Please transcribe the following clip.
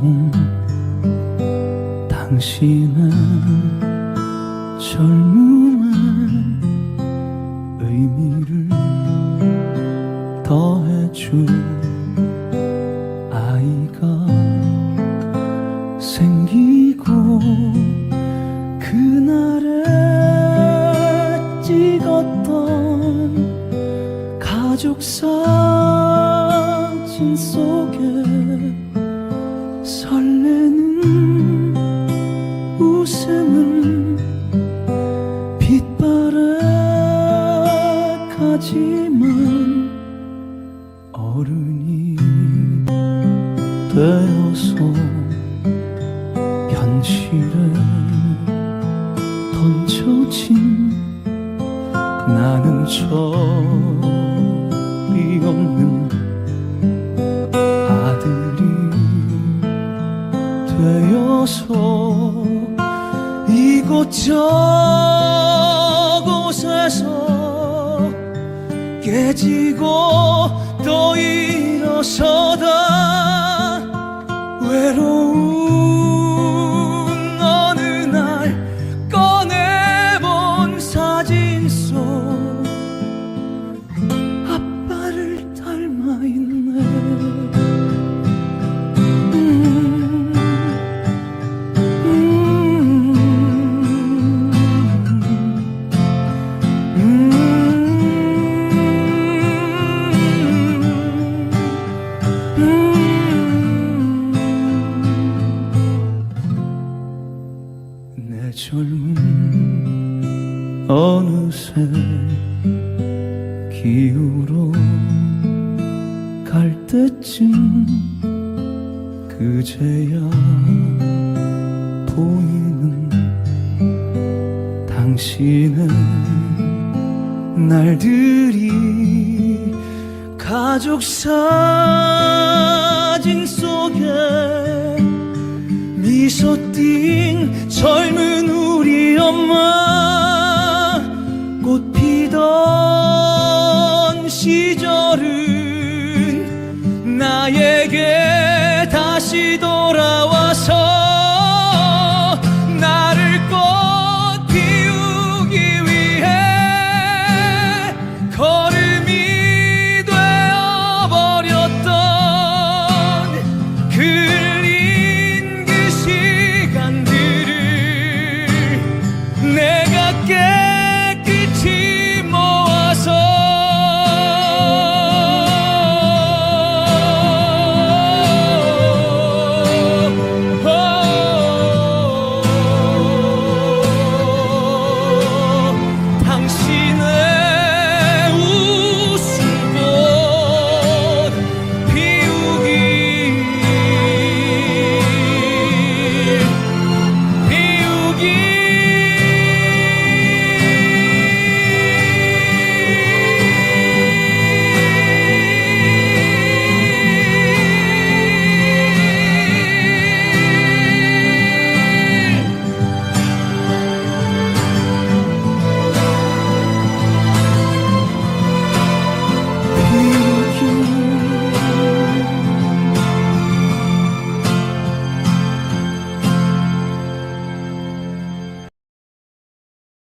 온 당신은 젊음의 의미를 더해줄 아이가 생기고 그날에 찍었던 가족 사진 속에 되어서 현실에 던져진 나는 철이 없는 아들이 되어서 이곳저곳에서 깨지고 또 일어서 젊음 어느새 기울어 갈 때쯤 그제야 보이는 당신의 날들이 가족 사진 속에 어디서 뛴 젊은 우리 엄마 꽃 피던 시절은 나에게 다시 돌아와